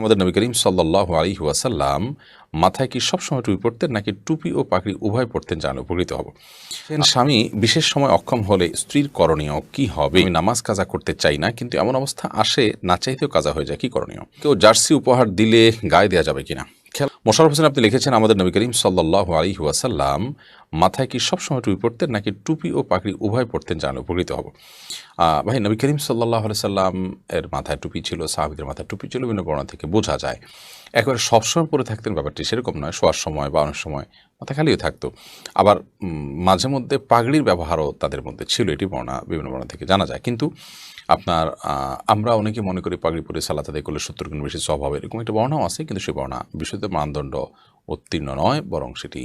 আমাদের নবী করিম সাল্লাহ আলী ওয়াসাল্লাম মাথায় কি সবসময় টুপি পড়তেন নাকি টুপি ও পাখড়ি উভয় পড়তেন জানলে উপকৃত হব। স্বামী বিশেষ সময় অক্ষম হলে স্ত্রীর করণীয় কি হবে? আমি নামাজ কাজা করতে চাই না, কিন্তু এমন অবস্থা আসে, না চাইতেও কাজা হয়ে যায়, কি করণীয়? কেউ জার্সি উপহার দিলে গায়ে দেওয়া যাবে কিনা? মোশারফ হোসেন, আপনি লিখেছেন, আমাদের নবী করিম সাল্লাহ আলী ওয়াসাল্লাম মাথায় কি সবসময় টুপি পড়তেন নাকি টুপি ও পাখড়ি উভয় পড়তেন জানলে উপকৃত হব। ভাই, নবী করিম সাল্লাহ সাল্লাম এর মাথায় টুপি ছিল, সাহাবিদের মাথায় টুপি ছিল, বিভিন্ন বর্ণনা থেকে বোঝা যায়। একেবারে সবসময় পরে থাকতেন, ব্যাপারটি সেরকম নয়, শোয়ার সময় বা অনেক সময় মাথা খালিও থাকতো। আবার মাঝে মধ্যে পাগড়ির ব্যবহারও তাদের মধ্যে ছিল, এটি বর্ণা, বিভিন্ন বর্ণা থেকে জানা যায়। কিন্তু আপনার আমরা অনেকে মনে করি পাগড়ি পরে সালাত আদায় করলে সত্তর গুণ বেশি স্বভাব, এরকম একটা বর্ণাও আছে, কিন্তু সেই বর্ণা বিশুদ্ধ মানদণ্ড উত্তীর্ণ নয়, বরং সেটি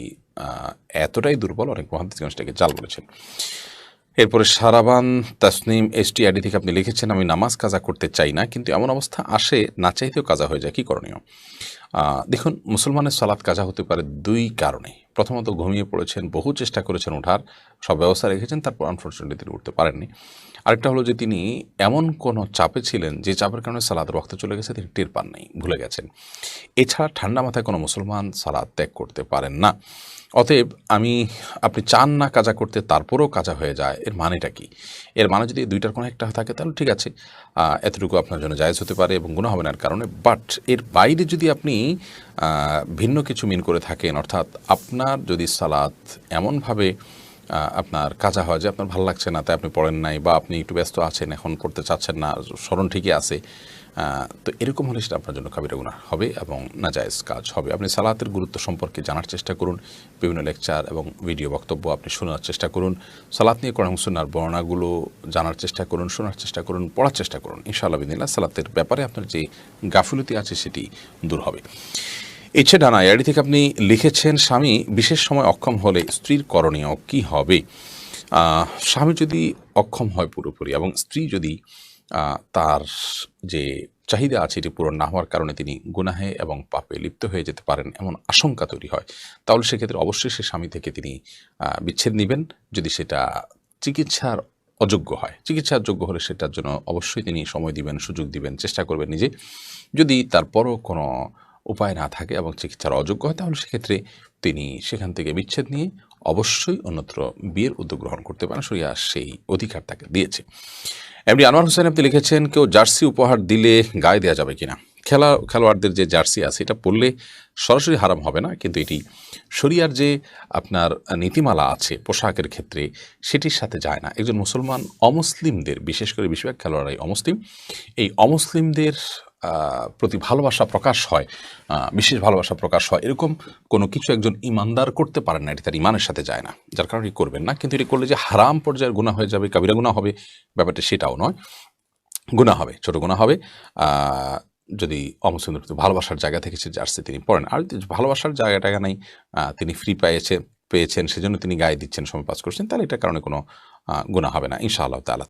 এতটাই দুর্বল, অনেক মহাদিসগণ সেটাকে জাল বলেছেন। এরপরে, সারাবান, তাসনিম এসটি আইডি থেকে আপনি লিখেছেন, আমি নামাজ কাজা করতে চাই না, কিন্তু এমন অবস্থা আসে, না চাইতেও কাজা হয়ে যায়, কী করণীয়? দেখুন, মুসলমানের সালাত কাজা হতে পারে দুই কারণে। প্রথমত ঘুমিয়ে পড়েছেন, বহু চেষ্টা করেছেন ওঠার, সব ব্যবস্থা রেখেছেন, তারপর আনফর্চুনেটলি তিনি উঠতে পারেননি। আরেকটা হলো যে তিনি এমন কোনো চাপে ছিলেন যে চাপের কারণে সালাদ রক্ত চলে গেছে, তিনি টের পান নাই, ভুলে গেছেন। এছাড়া ঠান্ডা মাথায় কোনো মুসলমান সালাদ ত্যাগ করতে পারেন না। অতএব আমি, আপনি চান না কাজা করতে, তারপরও কাজা হয়ে যায়, এর মানেটা কি? এর মানে যদি দুইটার কোনো একটা থাকে, তাহলে ঠিক আছে। এতটুকু আপনার জন্য জায়জ হতে পারে এবং গুণ হবে না কারণে। বাট এর বাইরে যদি আপনি ভিন্ন কিছু মিন করে থাকেন, অর্থাৎ আপনার যদি সালাত এমনভাবে আপনার কাজা হয় যে আপনার ভালো লাগছে না, তাই আপনি পড়েন নাই বা আপনি একটু ব্যস্ত আছেন, এখন করতে চাচ্ছেন না, স্মরণ ঠিকই আছে। তো এরকম হলে সেটা আপনার জন্য কাবিরা গুণা হবে এবং নাজায়েজ কাজ হবে। আপনি সালাতের গুরুত্ব সম্পর্কে জানার চেষ্টা করুন, বিভিন্ন লেকচার এবং ভিডিও বক্তব্য আপনি শোনার চেষ্টা করুন, সালাত নিয়ে কোরআন সুন্নার বর্ণাগুলো জানার চেষ্টা করুন, শোনার চেষ্টা করুন, পড়ার চেষ্টা করুন। ইনশাআল্লাহ বিদিল্লা সালাতের ব্যাপারে আপনার যে গাফিলতি আছে সেটি দূর হবে। ইচ্ছে ডানা এডি থেকে আপনি লিখেছেন, স্বামী বিশেষ সময় অক্ষম হলে স্ত্রীর করণীয় কি হবে? স্বামী যদি অক্ষম হয় পুরোপুরি এবং স্ত্রী যদি তার যে চাহিদা আছে এটি পূরণ না হওয়ার কারণে তিনি গুনাহে এবং পাপে লিপ্ত হয়ে যেতে পারেন এমন আশঙ্কা তৈরি হয়, তাহলে সেক্ষেত্রে অবশ্যই সে স্বামী থেকে তিনি বিচ্ছেদ নেবেন যদি সেটা চিকিৎসার অযোগ্য হয়। চিকিৎসার যোগ্য হলে সেটার জন্য অবশ্যই তিনি সময় দিবেন, সুযোগ দিবেন, চেষ্টা করবেন নিজে। যদি তারপরও কোনো উপায় না থাকে এবং চিকিৎসার অযোগ্য হয়, তাহলে সেক্ষেত্রে তিনি সেখান থেকে বিচ্ছেদ নিয়ে অবশ্যই অন্যত্র বিয়ের উদ্যোগ গ্রহণ করতে পারেন। সরিয়া সেই অধিকার তাকে দিয়েছে। এমনি আনোয়ার হোসেন আপনি লিখেছেন, কেউ জার্সি উপহার দিলে গায়ে দেওয়া যাবে কিনা? খেলা, খেলোয়াড়দের যে জার্সি আছে, এটা পরলে সরাসরি হারাম হবে না, কিন্তু এটি শরিয়ার যে আপনার নীতিমালা আছে পোশাকের ক্ষেত্রে, সেটির সাথে যায় না। একজন মুসলমান অমুসলিমদের, বিশেষ করে বেশিরভাগ খেলোয়াড়াই অমুসলিম, এই অমুসলিমদের প্রতি ভালোবাসা প্রকাশ হয় বিশেষ ভালোবাসা প্রকাশ হয়, এরকম কোনো কিছু একজন ইমানদার করতে পারেন না, এটি তার ইমানের সাথে যায় না, যার কারণে করবেন না, কিন্তু এটি করলে যে হারাম পর্যায়ের গুণা হয়ে যাবে, কাবিরা গুণা হবে, ব্যাপারটা সেটাও নয়। গুণা হবে, ছোট গুণা হবে যদি অমুসলিমদের প্রতি ভালোবাসার জায়গা থেকে সে জার্সি তিনি পড়েন, আর ভালোবাসার জায়গা টায়গা নাই তিনি ফ্রি পেয়েছে, পেয়েছেন, সেজন্য তিনি গায়ে দিচ্ছেন, সময় পাস করছেন, তাহলে এটার কারণে কোনো গুণা হবে না, ইনশাআল্লাহ তাআলা।